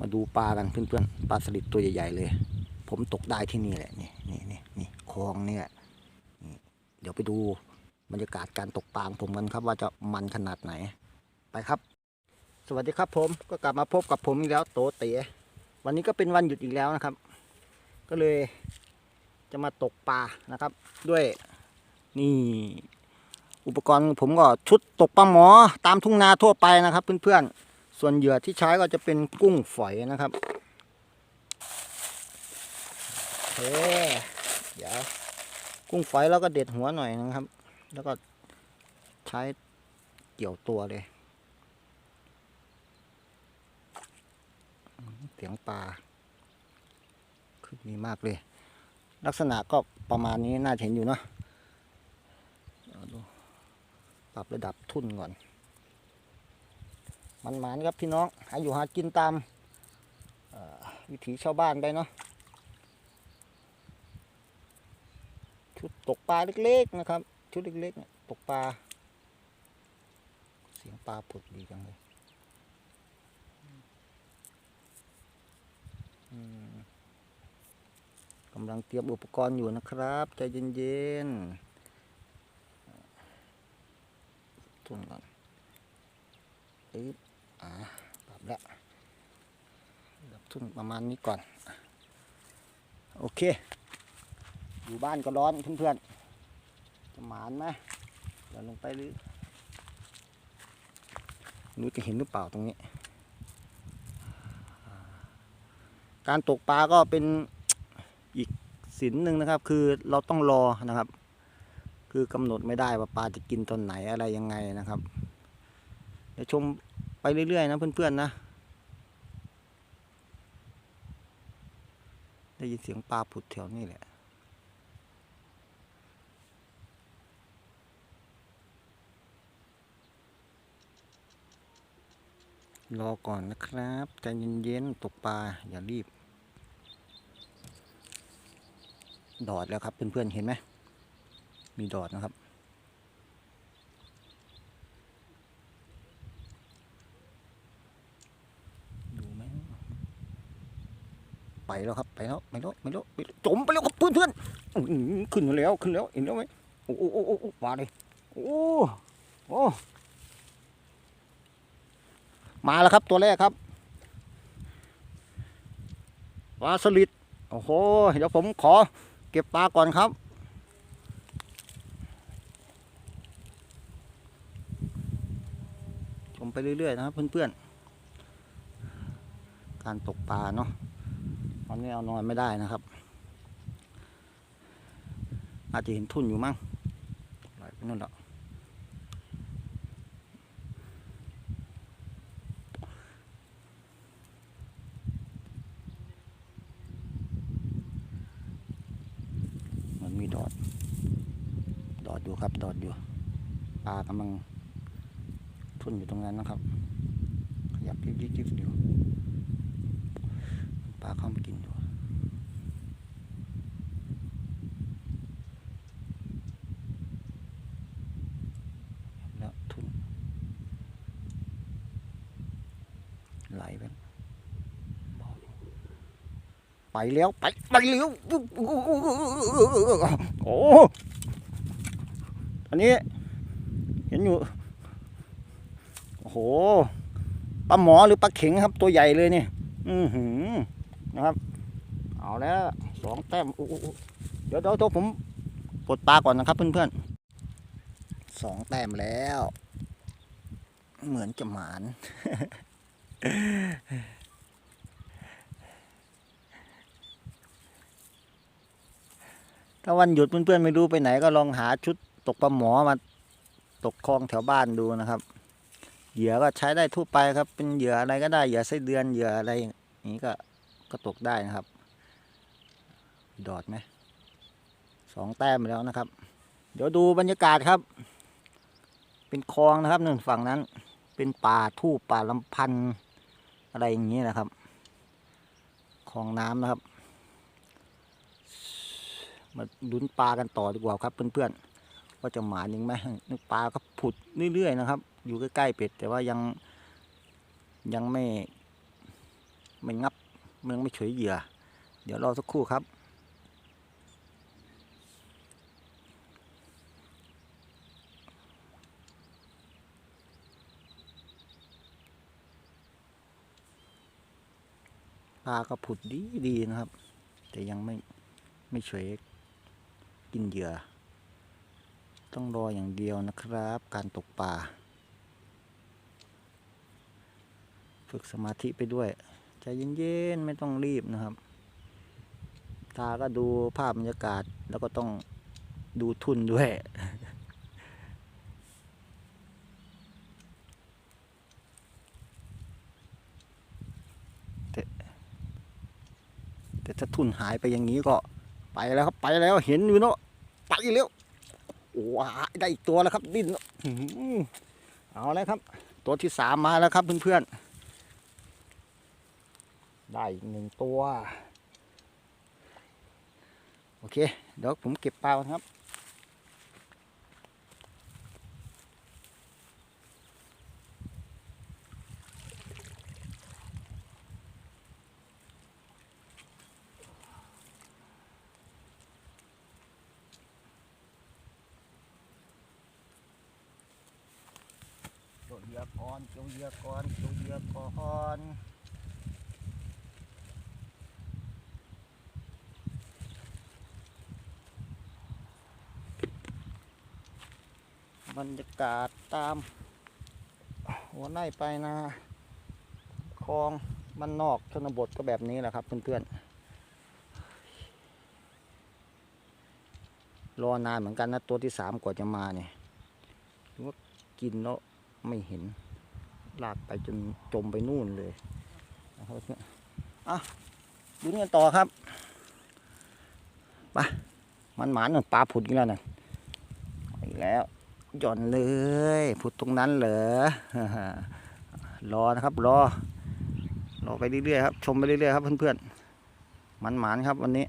มาดูปลากันเพื่อนๆปลาสลิดตัวใหญ่ๆเลย ผมตกได้ที่นี่แหละนี่นี่นี่นี่คลองนี่แหละเดี๋ยวไปดูบรรยากาศการตกปลาของผมกันครับว่าจะมันขนาดไหนไปครับ สวัสดีครับผมก็กลับมาพบกับผมอีกแล้วโตเต๋วันนี้ก็เป็นวันหยุดอีกแล้วนะครับ ก็เลยจะมาตกปลานะครับ ด้วยนี่อุปกรณ์ผมก็ชุดตกปลาหมอตามทุ่งนาทั่วไปนะครับเพื่อนๆ ส่วนเหยื่อที่ใช้ก็จะเป็นกุ้งฝอยนะครับโอเคเดี๋ยวกุ้งฝอยแล้วก็เด็ดหัวหน่อยนะครับ แล้วก็ใช้เกี่ยวตัวเลย เสียงปลาคือมีมากเลย ลักษณะก็ประมาณนี้น่าเห็นอยู่เนาะปรับระดับทุ่นก่อน มันหมานครับพี่น้อง หาอยู่หากินตามวิถีชาวบ้านไปเนาะชุดตกปลาเล็กๆนะครับ ชุดเล็กๆตกปลา เสียงปลาผุดดีจังเลยกำลังเตรียมอุปกรณ์อยู่นะครับ ใจเย็นๆทุนก่อนปึ๊บ อ่าปรับแล้วดับทุนประมาณนี้ก่อน โอเค อยู่บ้านก็ร้อนเพื่อนๆจะหมานไหมเดี๋ยวลงไปหรือรู้จะเห็นหรือเปล่าตรงนี้ การตกปลาก็เป็นอีกศิลหนึ่งนะครับ คือเราต้องรอนะครับ คือกำหนดไม่ได้ว่าปลาจะกินตอนไหนอะไรยังไงนะครับเดี๋ยวชม ไปเรื่อยๆนะเพื่อนๆนะ ได้ยินเสียงปลาผุดแถวนี้แหละรอก่อนนะครับใจเย็นๆตกปลาอย่ารีบ ดอดแล้วครับเพื่อนๆเห็นไหมมีดอดนะครับ ดูไหม ไปแล้วครับไปแล้วไปแล้วไปแล้วจมไปแล้วครับเพื่อนเพื่อนขึ้นแล้วขึ้นแล้วเห็นแล้วไหมโอ้โอ้โอ้โอ้มาเลยโอ้โอ้มาแล้วครับตัวแรกครับปลาสลิดโอ้โหเดี๋ยวผมขอเก็บปลาก่อนครับชมไปเรื่อยๆนะครับเพื่อนๆการตกปลาเนาะ อนนี้เอานอนไม่ได้นะครับอาจจะเห็นทุ่นอยู่มั้งไหลไปนู่นแล้วมันมีดอด ดอดอยู่ครับ ดอดอยู่ปลากำลังทุ่นอยู่ตรงนั้นนะครับ ขยับยิบยิบยิบอยู่ ปลาเข้ามากินอยู่แล้วทุ่นไหลไปไปแล้ว ไป ไปแล้วโอ้อันนี้เห็นอยู่ โอ้โห ปลาหมอหรือปลาเข็งครับตัวใหญ่เลยเนี่ย อือหือ นะครับ เอาแล้วสองแต้มอู้อู้อู้เดี๋ยวเดี๋ยวเดี๋ยวผมปลดปลาก่อนนะครับเพื่อนๆสองแต้มแล้ว เหมือนจะหมานถ้าวันหยุดเพื่อนๆไม่รู้ไปไหนก็ลองหาชุดตกปลาหมอมาตกคลองแถวบ้านดูนะครับเหยื่อก็ใช้ได้ทั่วไปครับ เป็นเหยื่ออะไรก็ได้เหยื่อไส้เดือนเหยื่ออะไรอย่างนี้ก็ ก็ตกได้นะครับ ดอดไหมสองแต้มแล้วนะครับ เดี๋ยวดูบรรยากาศครับ เป็นคลองนะครับหนึ่งฝั่งนั้น เป็นป่าทูบป่าลำพันธ์อะไรอย่างนี้นะครับคลองน้ำนะครับมาลุ้นปลากันต่อดีกว่าครับ เพื่อนๆว่าจะหมายังไหมนึกปลาก็ผุดเรื่อยๆนะครับ อยู่ใกล้ๆเป็ด แต่ว่ายังยังไม่ไม่งับ มันไม่เฉยเหยื่อ เดี๋ยวรอสักครู่ครับ ปลาก็ผุดดีดีนะครับ แต่ยังไม่ไม่เฉยกินเหยื่อ ต้องรออย่างเดียวนะครับ การตกปลาฝึกสมาธิไปด้วย ใจเย็นๆไม่ต้องรีบนะครับ ตาก็ดูภาพบรรยากาศแล้วก็ต้องดูทุนด้วย แต่แต่ถ้าทุนหายไปอย่างนี้ก็ไปแล้วครับไปแล้วเห็นอยู่เนาะไปแล้วว้าได้อีกตัวแล้วครับ ดิ้นเอาแล้วครับ ตัวที่สามมาแล้วครับเพื่อนๆ ได้อีกหนึ่งตัว โอเค เดี๋ยวผมเก็บปลาครับเกี่ยวเยือก่อนเกี่ยวเยื่อก่อนเกี่ยวเยื่อก่อน บรรยากาศตาม หัวไร่ไปนาคลองมันนอกชนบทก็แบบนี้แหละครับเพื่อนๆรอนานเหมือนกันนะตัวที่สามกว่าจะมาเนี่ยหรือว่ากินแล้วไม่เห็น ลากไปจนจมไปนู่นเลยนะครับเนี่ยอะดูนี่กันต่อครับไปมันหมานหนึ่งปลาผุดอีกแล้วนะอีกแล้ว หย่อนเลยผุดตรงนั้นเหรอรอนะครับรอรอไปเรื่อยๆครับชมไปเรื่อยๆครับเพื่อนๆมันหมานครับวันนี้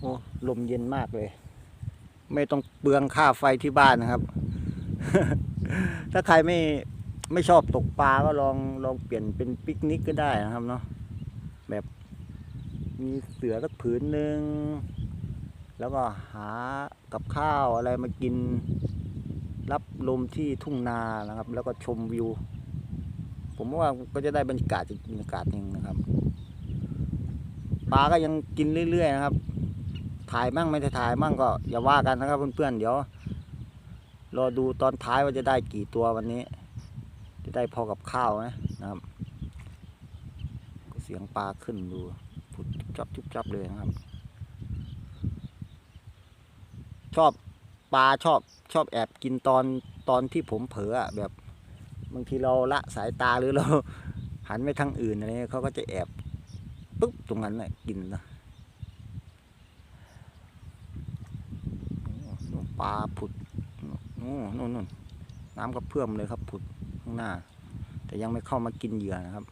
โอ้ลมเย็นมากเลย ไม่ต้องเปลืองค่าไฟที่บ้านนะครับ ถ้าใครไม่ไม่ชอบตกปลาก็ลองลองเปลี่ยนเป็นปิกนิกก็ได้นะครับเนาะแบบมีเสือสักผืนหนึ่ง แล้วก็หากับข้าวอะไรมากินรับลมที่ทุ่งนานะครับ แล้วก็ชมวิว ผมว่าก็จะได้บรรยากาศอีกบรรยากาศหนึ่งนะครับปลาก็ยังกินเรื่อยๆนะครับ ถ่ายมั่งไม่ถ่ายมั่งก็อย่าว่ากันนะครับเพื่อนๆเดี๋ยวรอดูตอนท้ายว่าจะได้กี่ตัววันนี้ จะได้พอกับข้าวไหมนะครับ เสียงปลาขึ้นดูผุดจับจุบจับเลยนะครับ ชอบปลาชอบชอบแอบกินตอนตอนที่ผมเผลออะแบบบางทีเราละสายตาหรือเรา หันไปทางอื่นอะไรเขาก็จะแอบปุ๊บตรงนั้นแหละกินนะปลาผุดโอ้นู่นนู่นน้ำก็เพื่อมเลยครับผุดข้างหน้า แต่ยังไม่เข้ามากินเหยื่อนะครับ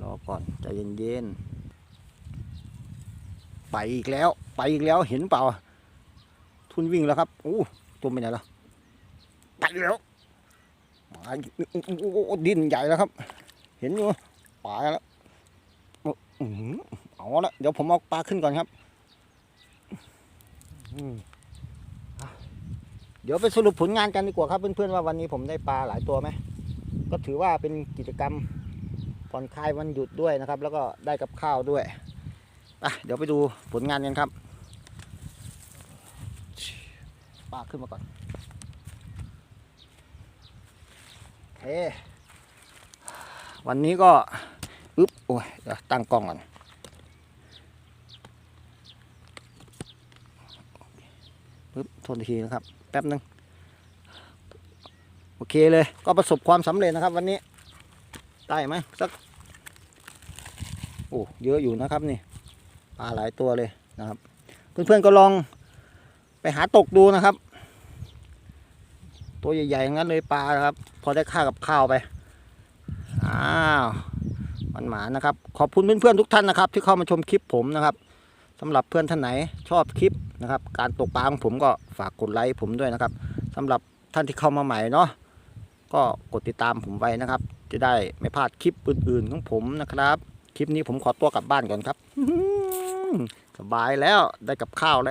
รอก่อนใจเย็นๆ ไปอีกแล้ว ไปอีกแล้วเห็นเปล่า ทุนวิ่งแล้วครับโอ้ตัวไปไหนแล้วไปแล้วมาอีกโอ้โหดินใหญ่แล้วครับ เห็นอยู่ปลาแล้วอ๋อหือเอาละเดี๋ยวผมเอาปลาขึ้นก่อนครับเดี๋ยวไปสรุปผลงานกันดีกว่าครับ เพื่อนๆว่าวันนี้ผมได้ปลาหลายตัวไหมก็ถือว่าเป็นกิจกรรมผ่อนคลายวันหยุดด้วยนะครับ แล้วก็ได้กับข้าวด้วย อะเดี๋ยวไปดูผลงานกันครับปลาขึ้นมาก่อนโอเควันนี้ก็อึ๊บโอ้ยตั้งกล้องก่อนปึ๊บทษทีนะครับ แป๊บนึง โอเคเลยก็ประสบความสำเร็จนะครับวันนี้ ได้ไหมสัก โอ้ เยอะอยู่นะครับนี่ ปลาหลายตัวเลยนะครับ เพื่อนๆก็ลองไปหาตกดูนะครับ ตัวใหญ่ๆงั้นเลยปลาครับ พอได้ค่ากับข้าวไปอ้าวมันหมานะครับ ขอบคุณเพื่อนๆทุกท่านนะครับ ที่เข้ามาชมคลิปผมนะครับ สำหรับเพื่อนท่านไหนชอบคลิปนะครับ การตกปลาของผมก็ฝากกดไลค์ผมด้วยนะครับ สำหรับท่านที่เข้ามาใหม่เนาะก็กดติดตามผมไว้นะครับ จะได้ไม่พลาดคลิปอื่นๆของผมนะครับ คลิปนี้ผมขอตัวกลับบ้านก่อนครับ สบายแล้วได้กับข้าวแล้ว